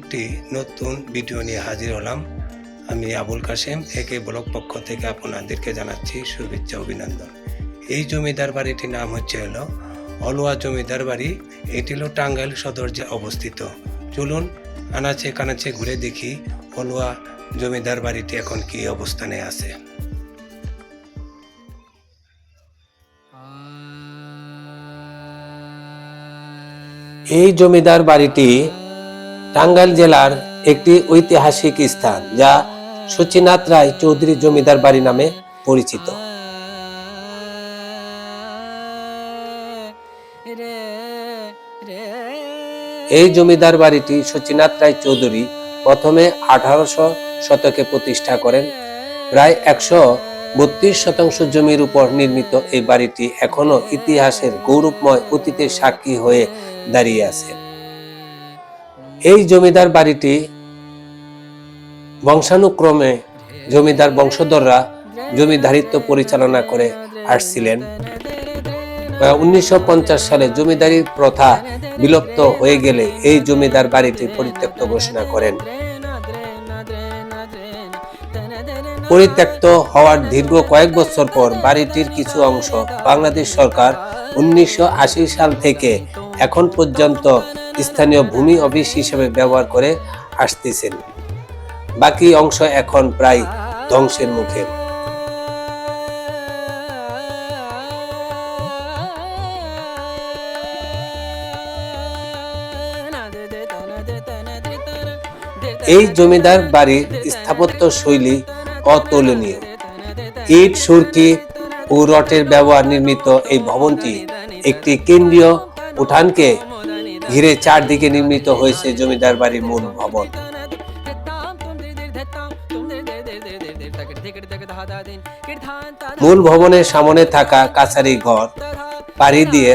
একটি নতুন ভিডিও নিয়ে হাজির হলাম। আমি আবুল কাশেম, একে ব্লক পক্ষ থেকে আপনাদেরকে জানাচ্ছি শুভেচ্ছা, অভিনন্দন। এই জমিদার বাড়িটির নাম হচ্ছে হলো অলুয়া জমিদার বাড়ি। এটি হলো টাঙ্গাইল সদর যে অবস্থিত। চলুন আনাচে কানাচে ঘুরে দেখি অলুয়া জমিদার বাড়িটি এখন কি অবস্থানে আছে। এই জমিদার বাড়িটি টাঙ্গাইল জেলার একটি ঐতিহাসিক স্থান, যা সচিনাথ রায় চৌধুরী জমিদার বাড়ি নামে পরিচিত। এই জমিদার বাড়িটি সচিনাথ রায় চৌধুরী প্রথমে আঠারোশো শতকে প্রতিষ্ঠা করেন। প্রায় একশো বত্রিশ শতাংশ জমির উপর নির্মিত এই বাড়িটি এখনও ইতিহাসের গৌরবময় অতীতের সাক্ষী হয়ে দাঁড়িয়ে আছে। এই জমিদার বাড়িটি বংশানুক্রমে জমিদার বংশধররা জমিদারিত্ব পরিচালনা করে আসছিলেন। উনিশশো সালে জমিদারি প্রথা বিলুপ্ত হয়ে গেলে এই জমিদার বাড়িটি পরিত্যক্ত ঘোষণা করেন। পরিত্যক্ত হওয়ার দীর্ঘ কয়েক বছর পর বাড়িটির কিছু অংশ বাংলাদেশ সরকার উনিশশো আশি সাল থেকে এখন পর্যন্ত স্থানীয় ভূমি অফিস হিসেবে ব্যবহার করে আসতেছেন। বাকি অংশ এখন প্রায় ধ্বংসের মুখে। এই জমিদার বাড়ির স্থাপত্য শৈলী অতুলনীয়। ইট, সুরকি ও রটের ব্যবহার নির্মিত এই ভবনটি একটি কেন্দ্রীয় উঠানকে ঘিরে চারদিকে নির্মিত হয়েছে জমিদার বাড়ির মূল ভবন। মূল ভবনের সামনে থাকা কাছারি ঘর, পাড়ি দিয়ে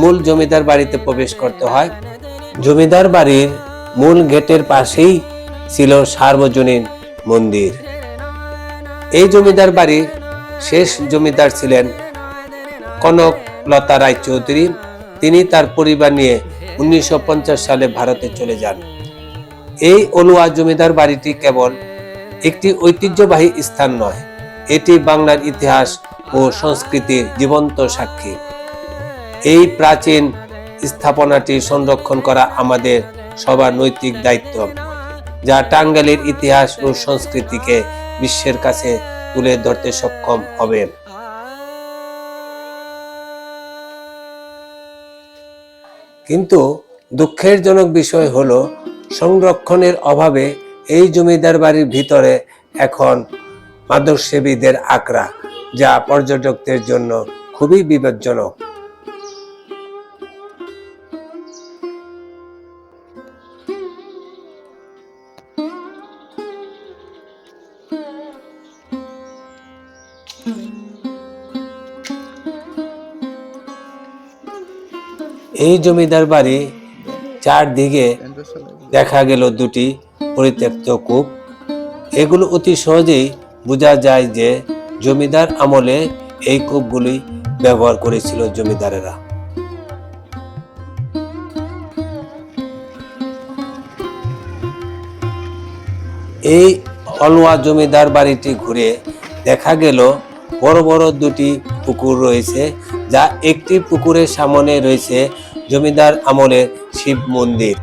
মূল জমিদার বাড়িতে প্রবেশ করতে হয়। জমিদার বাড়ির মূল গেটের পাশেই ছিল সার্বজনীন মন্দির। এই জমিদার বাড়ির শেষ জমিদার ছিলেন কনক লতা রায় চৌধুরী তিনি তার পরিবার নিয়ে উনিশশো পঞ্চাশ সালে ভারতে চলে যান। এই অলুয়া জমিদার বাড়িটি কেবল একটি ঐতিহ্যবাহী স্থান নয়, এটি বাংলার ইতিহাস ও সংস্কৃতির জীবন্ত সাক্ষী। এই প্রাচীন স্থাপনাটি সংরক্ষণ করা আমাদের সবার নৈতিক দায়িত্ব, যা টাঙ্গাইলের ইতিহাস ও সংস্কৃতিকে বিশ্বের কাছে তুলে ধরতে সক্ষম হবে। কিন্তু দুঃখের জনক বিষয় হল, সংরক্ষণের অভাবে এই জমিদার বাড়ির ভিতরে এখন মাদকসেবীদের আকড়া, যা পর্যটকদের জন্য খুবই বিপজ্জনক। এই জমিদার বাড়ি চারদিকে দেখা গেল দুটি পরিত্যক্ত কূপ। এগুলো অতি সহজেই বোঝা যায় যে জমিদার আমলে এই কূপগুলি ব্যবহার করেছিল জমিদারেরা। এই অলওয়া জমিদার বাড়িটি ঘুরে দেখা গেল বড় বড় দুটি পুকুর রয়েছে, যা একটি পুকুরের সামনে রয়েছে জমিদার আমলে শিব মন্দির।